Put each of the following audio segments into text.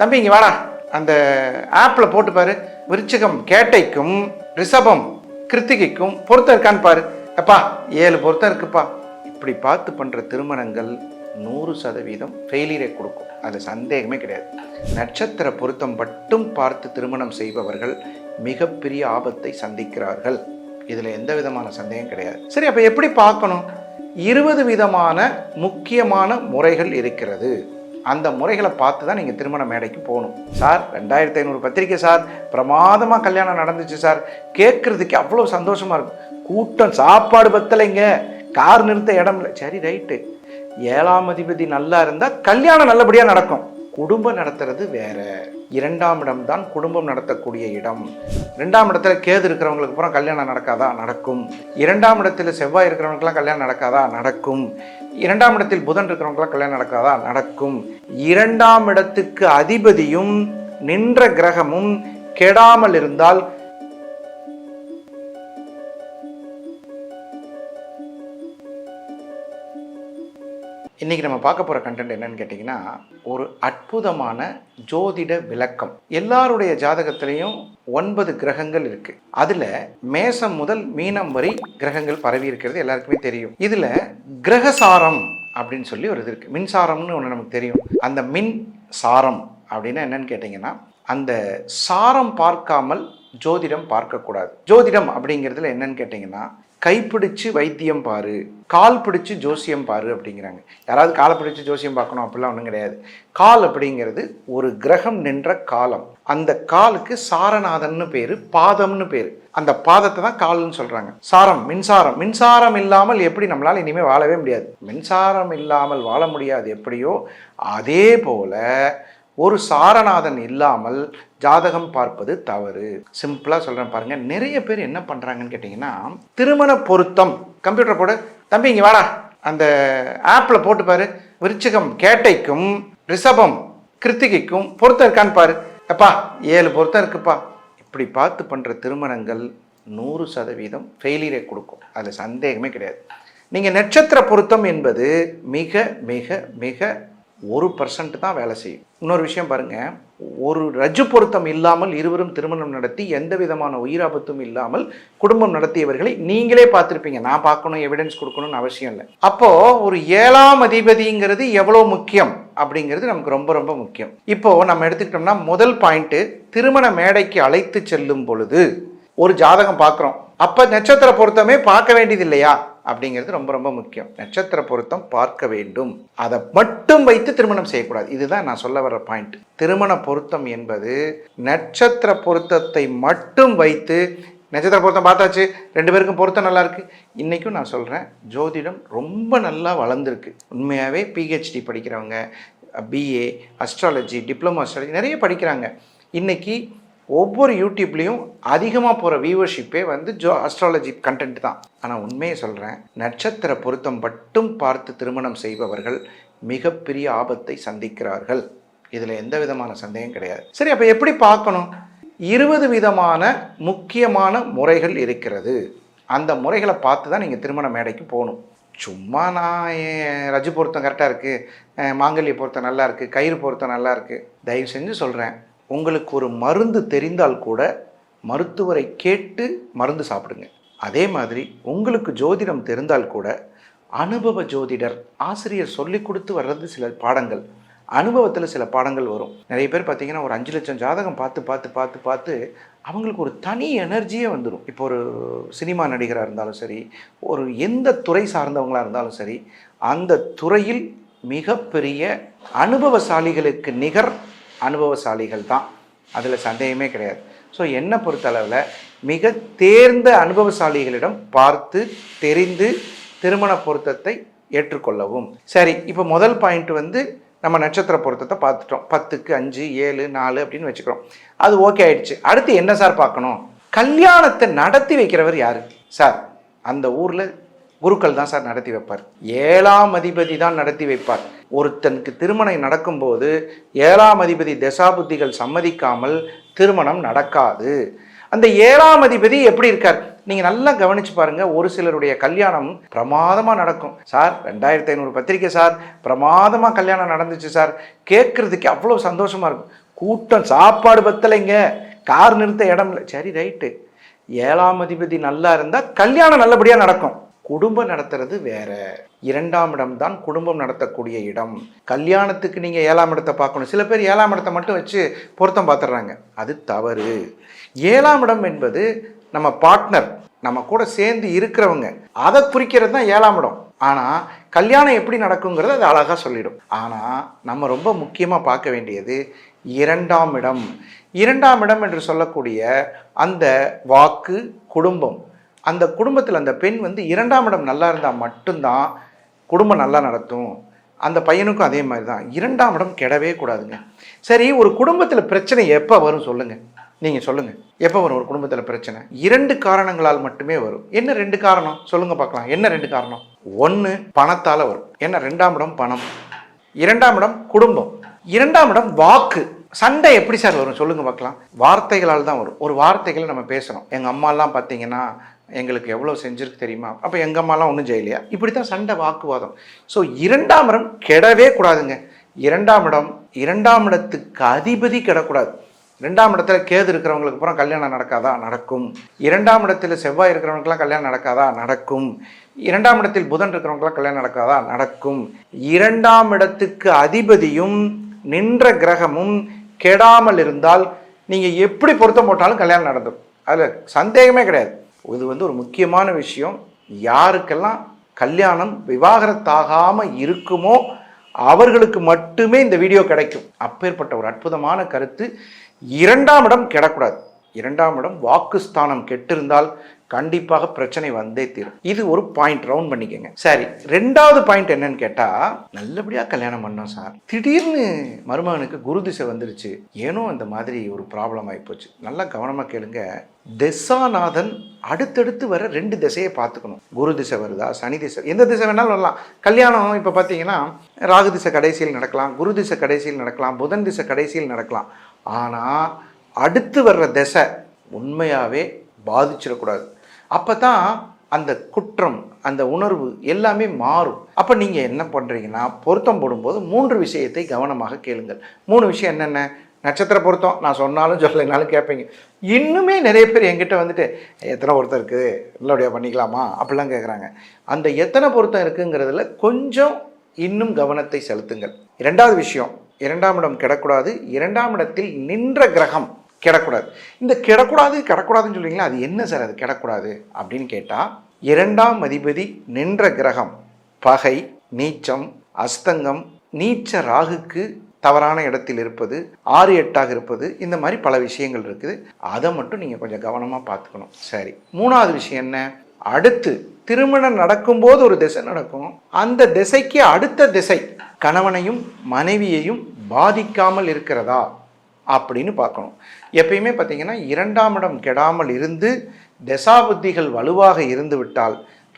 தம்பி இங்கே வாடா. அந்த ஆப்பில் போட்டு பாரு. விருச்சிகம் கேட்டைக்கும் ரிஷபம் கிருத்திகைக்கும் பொருத்தம் இருக்கான்னு பாரு. அப்பா ஏழு பொருத்தம் இருக்குப்பா. இப்படி பார்த்து பண்ணுற திருமணங்கள் நூறு சதவீதம் ஃபெயிலியரை கொடுக்கும். அது சந்தேகமே கிடையாது. நட்சத்திர பொருத்தம் மட்டும் பார்த்து திருமணம் செய்பவர்கள் மிகப்பெரிய ஆபத்தை சந்திக்கிறார்கள். இதில் எந்த விதமான சந்தேகம் கிடையாது. சரி அப்போ எப்படி பார்க்கணும்? இருபது விதமான முக்கியமான முறைகள் இருக்கிறது. அந்த முறைகளை பார்த்து தான் நீங்கள் திருமண மேடைக்கு போகணும். சார் ரெண்டாயிரத்தி ஐநூறு பத்திரிக்கை சார் பிரமாதமாக கல்யாணம் நடந்துச்சு சார். கேட்குறதுக்கு அவ்வளோ சந்தோஷமாக இருக்கும். கூட்டம் சாப்பாடு பத்தலைங்க. கார் நிறுத்த இடம் இல்லை. சரி ரைட்டு. ஏழாம் அதிபதி நல்லா இருந்தால் கல்யாணம் நல்லபடியாக நடக்கும். குடும்பம் நடத்துறது வேற. இரண்டாம் இடம் தான் குடும்பம் நடத்தக்கூடிய இடம். ரெண்டாம் இடத்துல கேது இருக்கிறவங்களுக்கு அப்புறம் கல்யாணம் நடக்காதா? நடக்கும். இரண்டாம் இடத்துல செவ்வாய் இருக்கிறவங்களுக்குலாம் கல்யாணம் நடக்காதா? நடக்கும். இரண்டாம் இடத்தில் புதன் இருக்கிறவங்களுக்குலாம் கல்யாணம் நடக்காதா? நடக்கும். இரண்டாம் இடத்துக்கு அதிபதியும் நின்ற கிரகமும் கெடாமல் இருந்தால் இன்றைக்கி நம்ம பார்க்க போகிற கண்டென்ட் என்னன்னு கேட்டிங்கன்னா ஒரு அற்புதமான ஜோதிட விளக்கம். எல்லாருடைய ஜாதகத்திலையும் ஒன்பது கிரகங்கள் இருக்குது அதில் மேசம் முதல் மீனம் வரை கிரகங்கள் பரவி இருக்கிறது எல்லாருக்குமே தெரியும். இதில் கிரகசாரம் அப்படின்னு சொல்லி ஒரு இது இருக்குது மின்சாரம்னு ஒன்று நமக்கு தெரியும். அந்த மின் சாரம் அப்படின்னா என்னன்னு கேட்டிங்கன்னா அந்த சாரம் பார்க்காமல் ஜோதிடம் பார்க்கக்கூடாது. ஜோதிடம் அப்படிங்கிறதுல என்னன்னு கேட்டிங்கன்னா கைப்பிடிச்சு வைத்தியம் பாரு கால் பிடிச்சு ஜோசியம் பாரு அப்படிங்கிறாங்க. யாராவது காலை பிடிச்சு ஜோசியம் பார்க்கணும் அப்படிலாம் ஒன்றும் கிடையாது. கால் அப்படிங்கிறது ஒரு கிரகம் நின்ற காலம். அந்த காலுக்கு சாரநாதன்னு பேர் பாதம்னு பேர். அந்த பாதத்தை தான் கால்னு சொல்கிறாங்க சாரம் மின்சாரம். மின்சாரம் இல்லாமல் எப்படி நம்மளால் இனிமேல் வாழவே முடியாது? மின்சாரம் இல்லாமல் வாழ முடியாது. எப்படியோ அதே போல ஒரு சாரநாதன் இல்லாமல் ஜாதகம் பார்ப்பது தவறு. சிம்பிளாக சொல்கிறேன் பாருங்க. நிறைய பேர் என்ன பண்ணுறாங்கன்னு கேட்டிங்கன்னா திருமண பொருத்தம். கம்ப்யூட்டர் போட. தம்பி இங்கே வாடா. அந்த ஆப்பில் போட்டு பாரு. விருச்சிகம் கேட்டைக்கும் ரிஷபம் கிருத்திகைக்கும் பொருத்தம் இருக்கான்னு பாரு. அப்பா ஏழு பொருத்தம் இருக்குப்பா. இப்படி பார்த்து பண்ணுற திருமணங்கள் நூறு சதவீதம் ஃபெயிலியரை கொடுக்கும். அதில் சந்தேகமே கிடையாது. நீங்கள் நட்சத்திர பொருத்தம் என்பது மிக மிக மிக ஒரு பர்சன்ட் தான் வேலை செய்யும். இன்னொரு விஷயம் பாருங்கள் ஒரு ரஜு பொருத்தம் இல்லாமல் இருவரும் திருமணம் நடத்தி எந்த விதமான உயிராபத்தும் இல்லாமல் குடும்பம் நடத்தியவர்களை நீங்களே பார்த்துருப்பீங்க. நான் பார்க்கணும் எவிடன்ஸ் கொடுக்கணும்னு அவசியம் இல்லை. அப்போது ஒரு ஏழாம் அதிபதிங்கிறது எவ்வளோ முக்கியம் அப்படிங்கிறது நமக்கு ரொம்ப ரொம்ப முக்கியம். இப்போது நம்ம எடுத்துக்கிட்டோம்னா முதல் பாயிண்ட்டு திருமண மேடைக்கு அழைத்து செல்லும் பொழுது ஒரு ஜாதகம் பார்க்குறோம். அப்போ நட்சத்திர பொருத்தமே பார்க்க வேண்டியது இல்லையா அப்படிங்கிறது ரொம்ப ரொம்ப முக்கியம். நட்சத்திர பொருத்தம் பார்க்க வேண்டும். அதை மட்டும் வைத்து திருமணம் செய்யக்கூடாது. இதுதான் நான் சொல்ல வர்ற பாயிண்ட் திருமண பொருத்தம் என்பது நட்சத்திர பொருத்தத்தை மட்டும் வைத்து நட்சத்திர பொருத்தம் பார்த்தாச்சு ரெண்டு பேருக்கும் பொருத்தம் நல்லா இருக்கு. இன்றைக்கும் நான் சொல்கிறேன் ஜோதிடம் ரொம்ப நல்லா வளர்ந்துருக்கு. உண்மையாகவே பிஹெச்டி படிக்கிறவங்க பிஏ அஸ்ட்ராலஜி டிப்ளமோ அஸ்ட்ராலஜி நிறைய படிக்கிறாங்க. இன்றைக்கி ஒவ்வொரு யூடியூப்லேயும் அதிகமாக போகிற வியூவர்ஷிப்பே வந்து ஜோ அஸ்ட்ராலஜி கண்டென்ட் தான். ஆனால் உண்மையை சொல்கிறேன் நட்சத்திர பொருத்தம் மட்டும் பார்த்து திருமணம் செய்பவர்கள் மிகப்பெரிய ஆபத்தை சந்திக்கிறார்கள். இதில் எந்த விதமான சந்தேகம் கிடையாது. சரி அப்போ எப்படி பார்க்கணும்? இருபது விதமான முக்கியமான முறைகள் இருக்கிறது. அந்த முறைகளை பார்த்து தான் நீங்கள் திருமண மேடைக்கு போகணும். சும்மா நான் என் ரஜு பொருத்தம் கரெக்டாக இருக்குது மாங்கல்ய பொருத்தம் நல்லா இருக்குது கயிறு பொருத்தம் நல்லா இருக்குது தயவு செஞ்சு சொல்கிறேன் உங்களுக்கு ஒரு மருந்து தெரிந்தால் கூட மருத்துவரை கேட்டு மருந்து சாப்பிடுங்க. அதே மாதிரி உங்களுக்கு ஜோதிடம் தெரிந்தால் கூட அனுபவ ஜோதிடர் ஆசிரியர் சொல்லி கொடுத்து வர்றது சில பாடங்கள். அனுபவத்தில் சில பாடங்கள் வரும். நிறைய பேர் பார்த்தீங்கன்னா ஒரு அஞ்சு லட்சம் ஜாதகம் பார்த்து பார்த்து பார்த்து பார்த்து அவங்களுக்கு ஒரு தனி எனர்ஜியே வந்துடும் இப்போ ஒரு சினிமா நடிகராக இருந்தாலும் சரி ஒரு எந்த துறை சார்ந்தவங்களாக இருந்தாலும் சரி அந்த துறையில் மிகப்பெரிய அனுபவசாலிகளுக்கு நிகர் அனுபவசாலிகள் தான். அதில் சந்தேகமே கிடையாது. ஸோ என்னை பொறுத்தளவில் மிக தேர்ந்த அனுபவசாலிகளிடம் பார்த்து தெரிந்து திருமண பொருத்தத்தை ஏற்றுக்கொள்ளவும். சரி இப்போ முதல் பாயிண்ட் வந்து நம்ம நட்சத்திர பொருத்தத்தை பார்த்துட்டோம். பத்துக்கு அஞ்சு ஏழு நாலு அப்படின்னு வச்சுக்கிறோம். அது ஓகே ஆயிடுச்சு. அடுத்து என்ன சார் பார்க்கணும்? கல்யாணத்தை நடத்தி வைக்கிறவர் யாரு? சார் அந்த ஊரில் குருக்கள் தான் சார் நடத்தி வைப்பார். ஏழாம் அதிபதி தான் நடத்தி வைப்பார். ஒருத்தனுக்கு திருமணம் நடக்கும்போது ஏழாம் அதிபதி தசாபுத்திகள் சம்மதிக்காமல் திருமணம் நடக்காது. அந்த ஏழாம் அதிபதி எப்படி இருக்கார்? நீங்கள் நல்லா கவனிச்சு பாருங்க. ஒரு சிலருடைய கல்யாணம் பிரமாதமாக நடக்கும். சார் ரெண்டாயிரத்தி ஐநூறு பத்திரிக்கை சார் பிரமாதமாக கல்யாணம் நடந்துச்சு சார். கேட்குறதுக்கு அவ்வளோ சந்தோஷமாக இருக்கும். கூட்டம் சாப்பாடு பத்தலைங்க. கார் நிறுத்த இடம் இல்லை. சரி ரைட்டு. ஏழாம் அதிபதி நல்லா இருந்தால் கல்யாணம் நல்லபடியாக நடக்கும். குடும்பம் நடத்துறது வேற. இரண்டாம் இடம் தான் குடும்பம் நடத்தக்கூடிய இடம். கல்யாணத்துக்கு நீங்கள் ஏழாம் இடத்தை பார்க்கணும். சில பேர் ஏழாம் இடத்தை மட்டும் வச்சு பொருத்தம் பார்த்துடுறாங்க. அது தவறு. ஏழாம் இடம் என்பது நம்ம பார்ட்னர் நம்ம கூட சேர்ந்து இருக்கிறவங்க. அதை குறிக்கிறது தான் ஏழாம் இடம். ஆனால் கல்யாணம் எப்படி நடக்குங்கிறது அது அழகாக சொல்லிடும். ஆனால் நம்ம ரொம்ப முக்கியமாக பார்க்க வேண்டியது இரண்டாம் இடம். இரண்டாம் இடம் என்று சொல்லக்கூடிய அந்த வாக்கு குடும்பம். அந்த குடும்பத்தில் அந்த பெண் வந்து இரண்டாம் இடம் நல்லா இருந்தால் மட்டும்தான் குடும்பம் நல்லா நடத்தும். அந்த பையனுக்கும் அதே மாதிரி தான் இரண்டாம் இடம் கெடவே கூடாதுங்க. சரி ஒரு குடும்பத்தில் பிரச்சனை எப்போ வரும் சொல்லுங்கள் நீங்கள் சொல்லுங்கள் எப்போ வரும் ஒரு குடும்பத்தில் பிரச்சனை? இரண்டு காரணங்களால் மட்டுமே வரும். என்ன ரெண்டு காரணம்? சொல்லுங்கள் பார்க்கலாம். என்ன ரெண்டு காரணம்? ஒன்று பணத்தால் வரும். என்ன? ரெண்டாம் இடம் பணம். இரண்டாம் இடம் குடும்பம். இரண்டாம் இடம் வாக்கு. சண்டை எப்படி சார் வரும்? சொல்லுங்கள் பார்க்கலாம். வார்த்தைகளால் தான் வரும். ஒரு வார்த்தைகளை நம்ம பேசணும் எங்கள் அம்மாலாம் பார்த்தீங்கன்னா எங்களுக்கு எவ்வளோ செஞ்சிருக்கு தெரியுமா? அப்போ எங்கள் அம்மாலாம் ஒன்றும் செய்யலையா? இப்படி தான் சண்டை வாக்குவாதம். ஸோ இரண்டாம் இடம் கெடவே கூடாதுங்க. இரண்டாம் இடம் இரண்டாம் இடத்துக்கு அதிபதி கெடக்கூடாது. ரெண்டாம் இடத்துல கேது இருக்கிறவங்களுக்கு அப்புறம் கல்யாணம் நடக்காதா? நடக்கும். இரண்டாம் இடத்துல செவ்வாய் இருக்கிறவங்களுக்குலாம் கல்யாணம் நடக்காதா? நடக்கும். இரண்டாம் இடத்தில் புதன் இருக்கிறவங்களுக்குலாம் கல்யாணம் நடக்காதா? நடக்கும். இரண்டாம் இடத்துக்கு அதிபதியும் நின்ற கிரகமும் கெடாமல் இருந்தால் நீங்கள் எப்படி பொருத்தம் போட்டாலும் கல்யாணம் நடந்துடும் அதில் சந்தேகமே கிடையாது. இது வந்து ஒரு முக்கியமான விஷயம். யாருக்கெல்லாம் கல்யாணம் விவாகரத்தாகாமல் இருக்குமோ அவர்களுக்கு மட்டுமே இந்த வீடியோ கிடைக்கும். அப்பேற்பட்ட ஒரு அற்புதமான கருத்து. இரண்டாம் இடம் கெடக்கூடாது. இரண்டாம் இடம் வாக்குஸ்தானம் கெட்டிருந்தால் கண்டிப்பாக பிரச்சனை வந்தே தீரும். இது ஒரு பாயிண்ட் ரவுண்ட் பண்ணிக்கோங்க. சரி ரெண்டாவது பாயிண்ட் என்னன்னு கேட்டா நல்லபடியா கல்யாணம் பண்ணோம் சார். திடீர்னு மருமகனுக்கு குரு திசை வந்துருச்சு. ஏனோ இந்த மாதிரி ஒரு ப்ராப்ளம் ஆகிப்போச்சு நல்லா கவனமா கேளுங்க. திசாநாதன் அடுத்தடுத்து வர ரெண்டு திசையை பார்த்துக்கணும். குரு திசை வருதா சனி திசை எந்த திசை வேணாலும் வரலாம். கல்யாணம் இப்போ பார்த்தீங்கன்னா ராகு திசை கடைசியில் நடக்கலாம் குரு திசை கடைசியில் நடக்கலாம் புதன் திசை கடைசியில் நடக்கலாம். ஆனால் அடுத்து வர்ற திசை உண்மையாகவே பாதிச்சிடக்கூடாது. அப்போ தான் அந்த குற்றம் அந்த உணர்வு எல்லாமே மாறும். அப்போ நீங்கள் என்ன பண்ணுறீங்கன்னா பொருத்தம் போடும்போது மூன்று விஷயத்தை கவனமாக கேளுங்கள். மூணு விஷயம் என்னென்ன? நட்சத்திர பொருத்தம். நான் சொன்னாலும் சொல்லலைனாலும் கேட்பீங்க. இன்னுமே நிறைய பேர் என்கிட்ட வந்துட்டு எத்தனை பொருத்தம் இருக்குது? நல்லபடியாக பண்ணிக்கலாமா? அப்படிலாம் கேட்குறாங்க அந்த எத்தனை பொருத்தம் இருக்குங்கிறதுல கொஞ்சம் இன்னும் கவனத்தை செலுத்துங்கள். இரண்டாவது விஷயம் இரண்டாம் இடம் கிடக்கூடாது. இரண்டாம் இடத்தில் நின்ற கிரகம் கிடக்கூடாது. இந்த கிடக்கூடாது கிடக்கூடாதுன்னு சொல்லுவீங்களா அது என்ன சார் அது கிடக்கூடாது அப்படின்னு கேட்டால் இரண்டாம் அதிபதி நின்ற கிரகம் பகை நீச்சம் அஸ்தங்கம் நீச்ச ராகுக்கு தவறான இடத்தில் இருப்பது ஆறு எட்டாக இருப்பது இந்த மாதிரி பல விஷயங்கள் இருக்குது. அதை மட்டும் நீங்கள் கொஞ்சம் கவனமாக பார்த்துக்கணும். சரி. மூணாவது விஷயம் என்ன? அடுத்து திருமணம் நடக்கும்போது ஒரு திசை நடக்கும். அந்த திசைக்கு அடுத்த திசை கணவனையும் மனைவியையும் பாதிக்காமல் இருக்கிறதா? அப்படின்னு பார்க்கணும். எப்பயுமே பார்த்தீங்கன்னா இரண்டாம் இடம் கெடாமல் இருந்து தசாபுத்திகள் வலுவாக இருந்து விட்டால்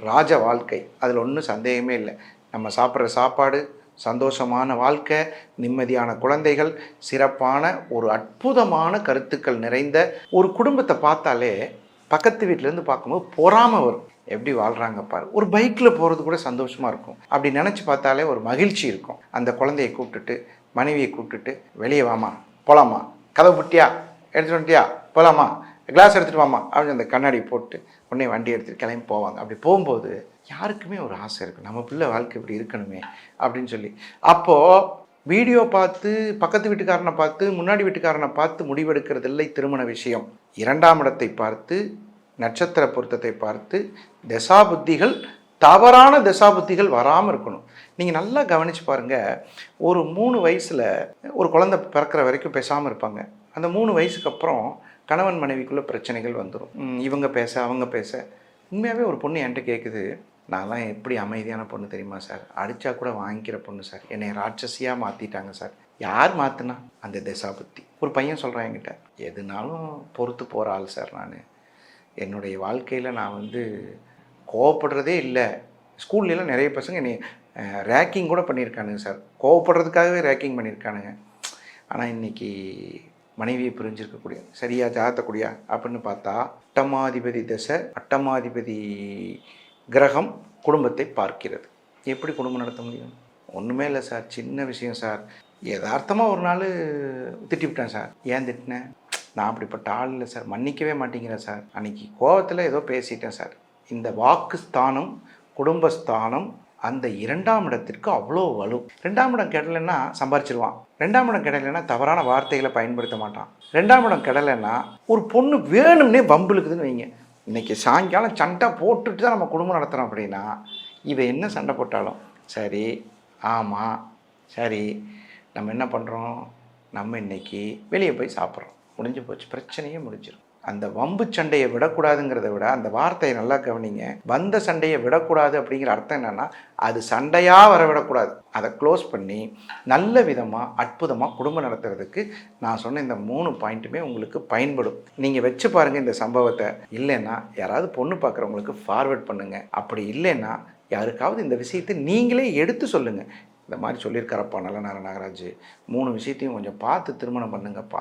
ராஜ வாழ்க்கை. அதில் ஒன்றும் சந்தேகமே இல்லை. நம்ம சாப்பிட்ற சாப்பாடு சந்தோஷமான வாழ்க்கை நிம்மதியான குழந்தைகள் சிறப்பான ஒரு அற்புதமான கருத்துக்கள் நிறைந்த ஒரு குடும்பத்தை பார்த்தாலே பக்கத்து வீட்டிலேருந்து பார்க்கும்போது பொறாமல் வரும். எப்படி வாழ்கிறாங்க பாரு. ஒரு பைக்கில் போகிறது கூட சந்தோஷமாக இருக்கும். அப்படி நினச்சி பார்த்தாலே ஒரு மகிழ்ச்சி இருக்கும். அந்த குழந்தையை கூப்பிட்டுட்டு மனைவியை கூப்பிட்டுட்டு வெளியே வாமா போகலாமா கதவு புட்டியா? எடுத்துகிட்டு வந்துட்டியா? போகலாமா கிளாஸ் எடுத்துகிட்டு வாமா. அப்படின்னு அந்த கண்ணாடி போட்டு உடனே வண்டி எடுத்துகிட்டு கிளம்பி போவாங்க. அப்படி போகும்போது யாருக்குமே ஒரு ஆசை இருக்கும். நம்ம பிள்ளை வாழ்க்கை இப்படி இருக்கணுமே அப்படின்னு சொல்லி. அப்போது வீடியோ பார்த்து பக்கத்து வீட்டுக்காரனை பார்த்து முன்னாடி வீட்டுக்காரனை பார்த்து முடிவெடுக்கிறது இல்லை திருமண விஷயம். இரண்டாம் இடத்தை பார்த்து நட்சத்திர பொருத்தத்தை பார்த்து தசாபுத்திகள் தவறான தசாபுத்திகள் வராமல் இருக்கணும். நீங்கள் நல்லா கவனித்து பாருங்கள் ஒரு மூணு வயசில் ஒரு குழந்தை பிறக்கிற வரைக்கும் பேசாமல் இருப்பாங்க. அந்த மூணு வயசுக்கு அப்புறம் கணவன் மனைவிக்குள்ளே பிரச்சனைகள் வந்துடும் இவங்க பேச அவங்க பேச. உண்மையாகவே ஒரு பொண்ணு என்கிட்ட கேட்குது நான்லாம் எப்படி அமைதியான பொண்ணு தெரியுமா சார் அடித்தா கூட வாங்கிக்கிற பொண்ணு சார் என்னை ராட்சசியாக மாற்றிட்டாங்க சார் யார் மாற்றினா அந்த தசாபுத்தி. ஒரு பையன் சொல்கிறான் என்கிட்ட எதுனாலும் பொறுத்து போகிற ஆள் சார் நான். என்னுடைய வாழ்க்கையில் நான் வந்து கோவப்படுறதே இல்லை. ஸ்கூல்லைலாம் நிறைய பசங்க என்னை ரேக்கிங் கூட பண்ணியிருக்கானுங்க சார் கோவப்படுறதுக்காகவே ரேக்கிங் பண்ணியிருக்கானுங்க ஆனால் இன்னைக்கு மனைவியை பிரிஞ்சிருக்கக்கூடிய சரியா ஜாகத்தக்கூடியா அப்படின்னு பார்த்தா அட்டமாதிபதி தசை அட்டமாதிபதி கிரகம் குடும்பத்தை பார்க்கிறது. எப்படி குடும்பம் நடத்த முடியும்? ஒன்றுமே இல்லை சார் சின்ன விஷயம் சார் யதார்த்தமாக ஒரு நாள் திட்டிவிட்டேன் சார் ஏன் திட்டினேன் நான் அப்படிப்பட்ட ஆள் இல்லை சார் மன்னிக்கவே மாட்டேங்கிறேன் சார் அன்றைக்கி கோவத்தில் ஏதோ பேசிட்டேன் சார் இந்த வாக்கு ஸ்தானம் குடும்பஸ்தானம் அந்த இரண்டாம் இடத்திற்கு அவ்வளோ வலு. ரெண்டாம் இடம் கெடலைன்னா சம்பாரிச்சிருவான். ரெண்டாம் இடம் கெடலைன்னா தவறான வார்த்தைகளை பயன்படுத்த மாட்டான். ரெண்டாம் இடம் கெடலைன்னா ஒரு பொண்ணு வேணும்னே வம்புலுக்குதுன்னு வைங்க. இன்றைக்கி சாயங்காலம் சண்டை போட்டுட்டு தான் நம்ம குடும்பம் நடத்துகிறோம் அப்படின்னா இவன் என்ன சண்டை போட்டாலும் சரி ஆமாம் சரி நம்ம என்ன பண்ணுறோம் நம்ம இன்னைக்கு வெளியே போய் சாப்பிட்றோம். முடிஞ்சு போச்சு. பிரச்சனையே முடிஞ்சிடும் அந்த வம்பு சண்டையை விடக்கூடாதுங்கிறத விட அந்த வார்த்தையை நல்லா கவனிங்க. வந்த சண்டையை விடக்கூடாது அப்படிங்கிற அர்த்தம் என்னன்னா அது சண்டையாக வர விடக்கூடாது அதை க்ளோஸ் பண்ணி நல்ல விதமாக அற்புதமாக குடும்பம் நடத்துறதுக்கு நான் சொன்ன இந்த மூணு பாயிண்ட்டுமே உங்களுக்கு பயன்படும். நீங்கள் வச்சு பாருங்கள் இந்த சம்பவத்தை. இல்லைன்னா யாராவது பொண்ணு பார்க்குறவங்களுக்கு ஃபார்வேர்ட் பண்ணுங்கள் அப்படி இல்லைன்னா யாருக்காவது இந்த விஷயத்தை நீங்களே எடுத்து சொல்லுங்கள் இந்த மாதிரி சொல்லியிருக்காரப்பா நல்ல நாகராஜ். மூணு விஷயத்தையும் கொஞ்சம் பார்த்து திருமணம் பண்ணுங்கப்பா.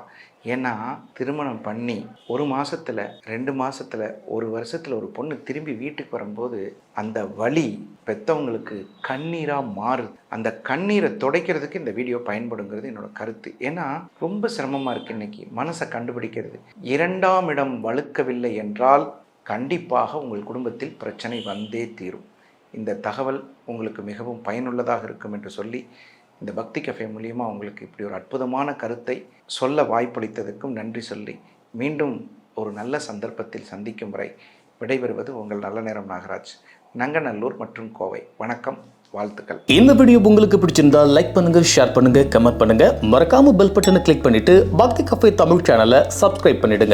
ஏன்னா திருமணம் பண்ணி ஒரு மாதத்தில் ரெண்டு மாதத்தில் ஒரு வருஷத்தில் ஒரு பொண்ணு திரும்பி வீட்டுக்கு வரும்போது அந்த வழி பெற்றவங்களுக்கு கண்ணீராக மாறுது. அந்த கண்ணீரை துடைக்கிறதுக்கு இந்த வீடியோ பயன்படுங்கிறது என்னோட கருத்து. ஏன்னா ரொம்ப சிரமமாக இருக்குது இன்றைக்கி மனசை கண்டுபிடிக்கிறது. இரண்டாம் இடம் வழுக்கவில்லை என்றால் கண்டிப்பாக உங்கள் குடும்பத்தில் பிரச்சனை வந்தே தீரும். இந்த தகவல் உங்களுக்கு மிகவும் பயனுள்ளதாக இருக்கும் என்று சொல்லி இந்த பக்தி கஃபே மூலியமாக உங்களுக்கு இப்படி ஒரு அற்புதமான கருத்தை சொல்ல வாய்ப்பளித்ததுக்கும் நன்றி சொல்லி மீண்டும் ஒரு நல்ல சந்தர்ப்பத்தில் சந்திக்கும் வரை விடைபெறுவது உங்கள் நல்ல நேரம் நாகராஜ். நங்கநல்லூர் மற்றும் கோவை. வணக்கம் வாழ்த்துக்கள். இந்த வீடியோ உங்களுக்கு பிடிச்சிருந்தா லைக் பண்ணுங்க ஷேர் பண்ணுங்க கமெண்ட் பண்ணுங்க. மறக்காம பெல் பட்டனை கிளிக் பண்ணிட்டு பக்தி கஃபே தமிழ் சேனலை சப்ஸ்கிரைப் பண்ணிடுங்க.